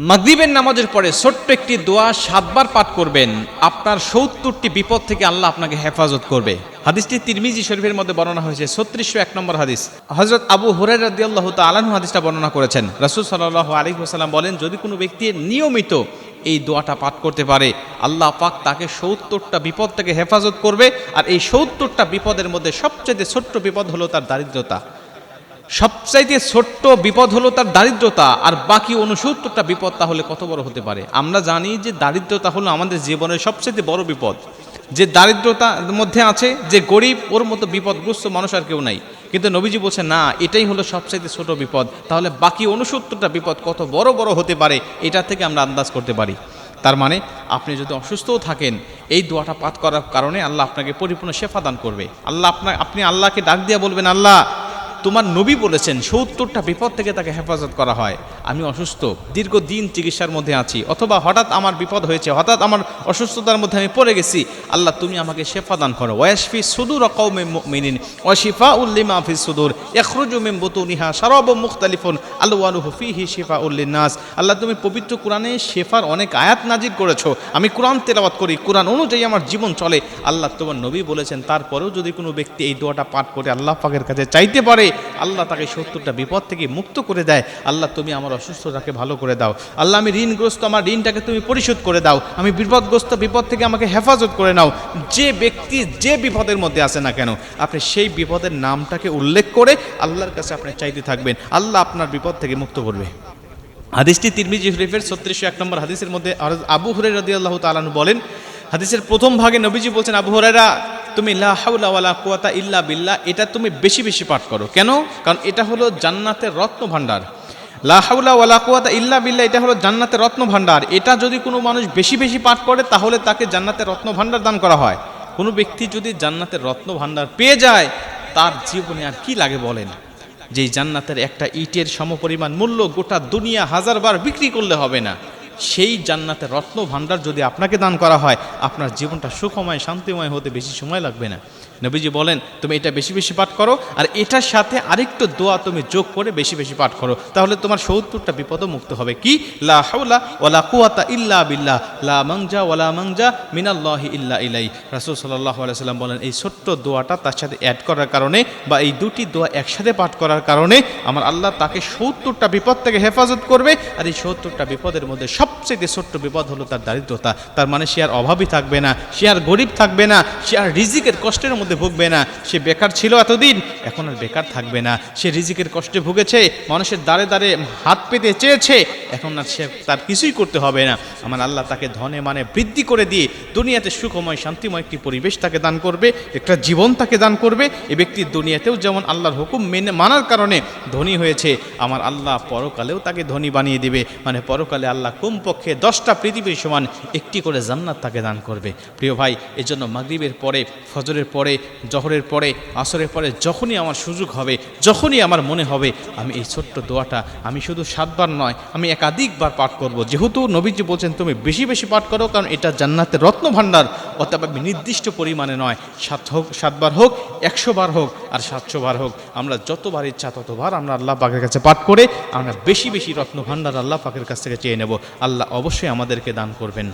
মাগরিবের নামাজের পরে ছোট্ট একটি দোয়া সাতবার পাঠ করবেন। আপনার সত্তরটি বিপদ থেকে আল্লাহ আপনাকে হেফাজত করবে। হাদিসটি তিরমিজি শরীফের মধ্যে বর্ণনা হয়েছে, ছত্রিশশো এক নম্বর হাদিস। হজরত আবু হুরাই রাদি আল্লাহ আলানহু হাদিসটা বর্ণনা করেছেন। রাসুল সাল্লাহ আলী বলেন, যদি কোনো ব্যক্তি নিয়মিত এই দোয়াটা পাঠ করতে পারে, আল্লাহ পাক তাকে সত্তরটা বিপদ থেকে হেফাজত করবে। আর এই সত্তরটা বিপদের মধ্যে সবচেয়ে ছোট্ট বিপদ হলো তার দারিদ্রতা। সবচাইতে ছোট্ট বিপদ হলো তার দারিদ্রতা, আর বাকি উনসত্তরটা বিপদ তাহলে কত বড় হতে পারে? আমরা জানি যে দারিদ্রতা হলো আমাদের জীবনের সবচেয়ে বড় বিপদ। যে দারিদ্রতার মধ্যে আছে, যে গরিব, ওর মতো বিপদগ্রস্ত মানুষ আর কেউ নাই। কিন্তু নবীজি বলছে, না, এটাই হলো সবচাইতে ছোট বিপদ। তাহলে বাকি উনসত্তরটা বিপদ কত বড় বড় হতে পারে, এটা থেকে আমরা আন্দাজ করতে পারি। তার মানে আপনি যদি অসুস্থও থাকেন, এই দোয়াটা পাঠ করার কারণে আল্লাহ আপনাকে পরিপূর্ণ শেফা দান করবে। আল্লাহ আপনার আপনি আল্লাহকে ডাক দিয়ে বলবেন, আল্লাহ তোমার নবী বলেছেন, সত্তরটা বিপদ থেকে তাকে হেফাজত করা হয়। আমি অসুস্থ, দীর্ঘদিন চিকিৎসার মধ্যে আছি, অথবা হঠাৎ আমার বিপদ হয়েছে, হঠাৎ আমার অসুস্থতার মধ্যে আমি পড়ে গেছি, আল্লাহ তুমি আমাকে শেফা দান করো। ওয়াসফি সুদুর কৌমে মিনিন ওয়াশিফা উল্লিমা ফি সুদুর এখরুজু মিম বুতুনিহা শারাব মুখতালিফুন, আলওয়ানুহু ফিহি শিফা উল্লিন নাস আল্লাহ তুমি পবিত্র কোরআনে শেফার অনেক আয়াত নাজির করেছ। আমি কোরআন তেলাওয়াত করি, কোরআন অনুযায়ী আমার জীবন চলে। আল্লাহ তোমার নবী বলেছেন, তারপরেও যদি কোনো ব্যক্তি এই দোয়াটা পাঠ করে আল্লাহ পাকের কাছে চাইতে পারে আল্লাহ তাকে সত্তরটা বিপদ থেকে মুক্ত করে দেয়। আল্লাহ, তুমি আমার অসুস্থতাকে ভালো করে দাও। আল্লাহ, আমি ঋণগ্রস্ত, আমার ঋণটাকে তুমি পরিশোধ করে দাও। আমি বিপদগ্রস্ত বিপদ থেকে আমাকে হেফাজত করে নাও। যে ব্যক্তি যে বিপদের মধ্যে আছে না কেন, আপনি সেই বিপদের নামটাকে উল্লেখ করে আল্লাহর কাছে আপনি চাইতে থাকবেন। আল্লাহ আপনার বিপদ থেকে মুক্ত করবে। হাদিসটি তিরমিজি শরীফের ছত্রিশশো এক নম্বর হাদিসের মধ্যে আবু হুরাই রাদি আল্লাহ তালানু বলেন, হাদিসের প্রথম ভাগে নবীজি বলছেন, আবু হুরাইরা তুমি লা হাওলা ওয়ালা কুয়াতা ইল্লা বিল্লাহ, এটা তুমি বেশি বেশি পাঠ করো। কেন? কারণ এটা হলো জান্নাতের রত্ন ভাণ্ডার লা হাওলা ওয়ালা কুয়াতা ইল্লা বিল্লা এটা হলো জান্নাতের রত্ন ভাণ্ডার এটা যদি কোনো মানুষ বেশি বেশি পাঠ করে, তাহলে তাকে জান্নাতের রত্ন ভাণ্ডার দান করা হয়। কোনো ব্যক্তি যদি জান্নাতের রত্ন ভাণ্ডার পেয়ে যায়, তার জীবনে আর কি লাগে বলেন? যে জান্নাতের একটা ইটের সমপরিমাণ মূল্য গোটা দুনিয়া হাজারবার বিক্রি করলে হবে না। সেই জান্নাতের রত্ন ভাণ্ডার যদি আপনাকে দান করা হয়, আপনার জীবনটা সুখময়, শান্তিময় হতে বেশি সময় লাগবে না। নবীজি বলেন, তুমি এটা বেশি বেশি পাঠ করো, আর এটার সাথে আরেকটু দোয়া তুমি যোগ করে বেশি বেশি পাঠ করো। তাহলে তোমার সত্তরটা বিপদও মুক্ত হবে। কি? লা হাওলা ওয়ালা কুয়াতা ইল্লা বিল্লাহ। লা মাংজা ওয়ালা মাংজা মিনাল্লাহি ইল্লা ইলাই রাসূল সাল্লাল্লাহু আলাইহি সাল্লাম বলেন, এই ছোট্ট দোয়াটা তার সাথে অ্যাড করার কারণে বা এই দুটি দোয়া একসাথে পাঠ করার কারণে আমার আল্লাহ তাকে সত্তরটা বিপদ থেকে হেফাজত করবে, আর এই সত্তরটা বিপদের মধ্যে সবচেয়ে ছোট্ট বিপদ হলো তার দারিদ্রতা। তার মানে সে আর অভাবই থাকবে না, সে আর গরিব থাকবে না, সে আর রিজিকের কষ্টের মধ্যে ভুগবে না। সে বেকার ছিল এতদিন, এখন আর বেকার থাকবে না। সে রিজিকের কষ্টে ভুগেছে, মানুষের দ্বারে দ্বারে হাত পেতে চেয়েছে এখন আর সে তার কিছুই করতে হবে না। আমার আল্লাহ তাকে ধনে মানে বৃদ্ধি করে দিয়ে দুনিয়াতে সুখময়, শান্তিময় একটি পরিবেশ তাকে দান করবে, একটা জীবন তাকে দান করবে। এ ব্যক্তি দুনিয়াতেও যেমন আল্লাহর হুকুম মেনে, মানার কারণে ধনী হয়েছে, আমার আল্লাহ পরকালেও তাকে ধনী বানিয়ে দিবে। মানে পরকালে আল্লাহ কমপক্ষে দশটা পৃথিবীর সমান একটি করে জান্নাত তাকে দান করবে। প্রিয় ভাই, এজন্য মাগরিবের পরে, ফজরের পরে, জহরের পরে, আসরের পরে যখনই আমার সুযোগ হবে, যখনই আমার মনে হবে, আমি এই ছোট্ট দোয়াটা, আমি শুধু সাতবার নয়, আমি একাধিকবার পাঠ করব। যেহেতু নবীজি বলছেন, তুমি বেশি বেশি পাঠ করো, কারণ এটা জান্নাতের রত্ন ভাণ্ডার অথবা নির্দিষ্ট পরিমাণে নয়, সাত হোক, সাতবার হোক একশো বার হোক, আর সাতশো বার হোক। আমরা যতবার ইচ্ছা, ততবার আমরা আল্লাহ পাকের কাছে পাঠ করে, আমরা বেশি বেশি রত্ন ভাণ্ডার আল্লাহ পাকের কাছ থেকে চেয়ে নেব। আল্লাহ অবশ্যই আমাদেরকে দান করবেন।